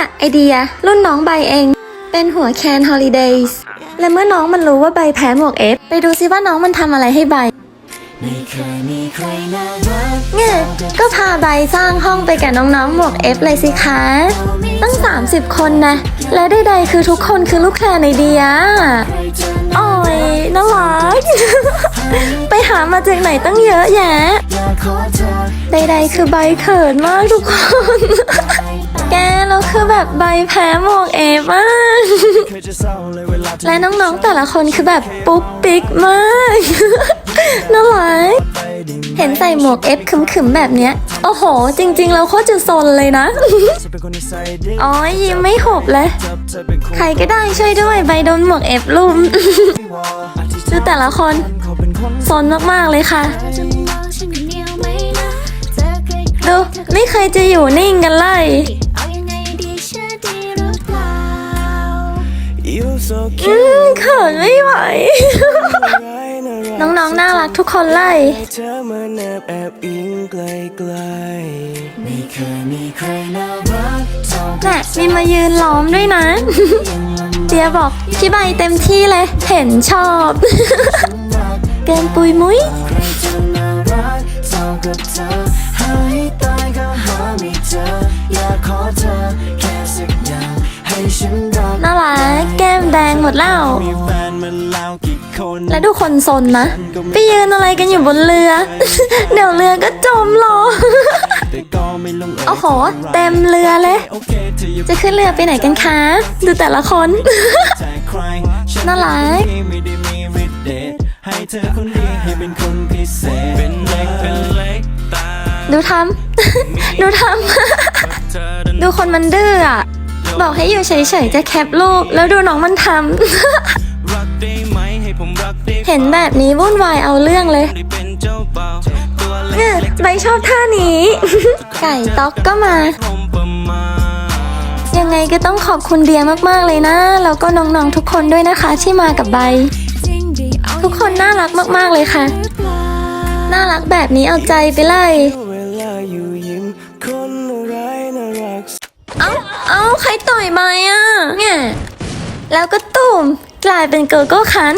เนี่ยไอเดีย รุ่นน้องใบเอง เป็นหัวแคนฮอลิเดย์และเมื่อน้องมันรู้ว่าใบแพ้หมวกเอฟไปดูซิว่าน้องมันทำอะไรให้ใบไม่เคยมีใครน่ารักเนี่ยก็พาใบสร้างห้องไปกับน้องๆหมวกเอฟเลยสิคะ ตั้ง 30 คนนะ และใดๆคือทุกคนคือลูกแคลนเดียโอ้ยน่ารัก ไปหามาจากไหนตั้งเยอะแยะ ใดๆคือใบเขินมากทุกคน แบบใบแพ้หมวกเอฟมาก และน้องๆแต่ละคนคือแบบปุ๊กปิ๊กมากน่ารักเห็นใส่หมวกเอฟขึมๆแบบเนี้ย โอ้โห จริงๆ เราโคตรจะซนเลยนะ อ๋อยิ้มไม่หบเลย ใครก็ได้ช่วยด้วยใบโดนหมวกเอฟลุมที่ว่าอาทิตย์ดูแต่ละคนซนมากๆเลยค่ะ ดู ไม่เคยจะอยู่นิ่งกันเลย อืมเขินไม่ไหวร้ายน่ารักน้องๆ น่ารักทุกคนเลยให้เธอมาแนบแอบอิงไกลๆไม่เคยมีใครน่ารักเท่ากับน่ะมีมายืนล้อมด้วยนะเดียบอกพี่ใบเต็มที่เลย เห็นชอบ เกินปุยมุ้ย ใครจะน่ารักเท่ากับเธอ ดงหมดแล้วมีแฟนมาแล้วกี่คนและดูคนซนนะ ไปยืนอะไรกันอยู่บนเรือ เดี๋ยวเรือก็จมหรอกแต่ก็ไม่ลงเอยโอ้โห เต็มเรือเลยโอเคเธออย่าจะขึ้นเรือไปไหนกันคะ ดูแต่ละคนแทนใครฉัน่ารักไม่ได้มีฤทธิ์เดชให้เธอคนดีให้เป็นคนพิเศษเป็นเล็กเป็นเล็กตาดูทำ ดูทำเธอเดินดูคนมันดื้ออะ บอกให้อยู่เฉยๆจะแคปรูปแล้วดูน้องมันทำรักได้ไหมให้ผมรักได้เห็นแบบนี้วุ่นวายเอาเรื่องเลยได้เป็นเจ้าบ่าวตัวเล็เนี่ยกใบชอบท่านี้ ไก่ต๊อกก็มาผมประมาณยังไงก็ต้องขอบคุณเดียมากๆเลยนะ แล้วก็น้องๆทุกคนด้วยนะคะที่มากับใบจริงดีเอาทุกคนน่ารักมากๆเลยค่ะหรือเปล่าน่ารักแบบนี้เอาใจไปเลย แล้วก็ตุ่มกลายเป็นเกิร์ก็คัน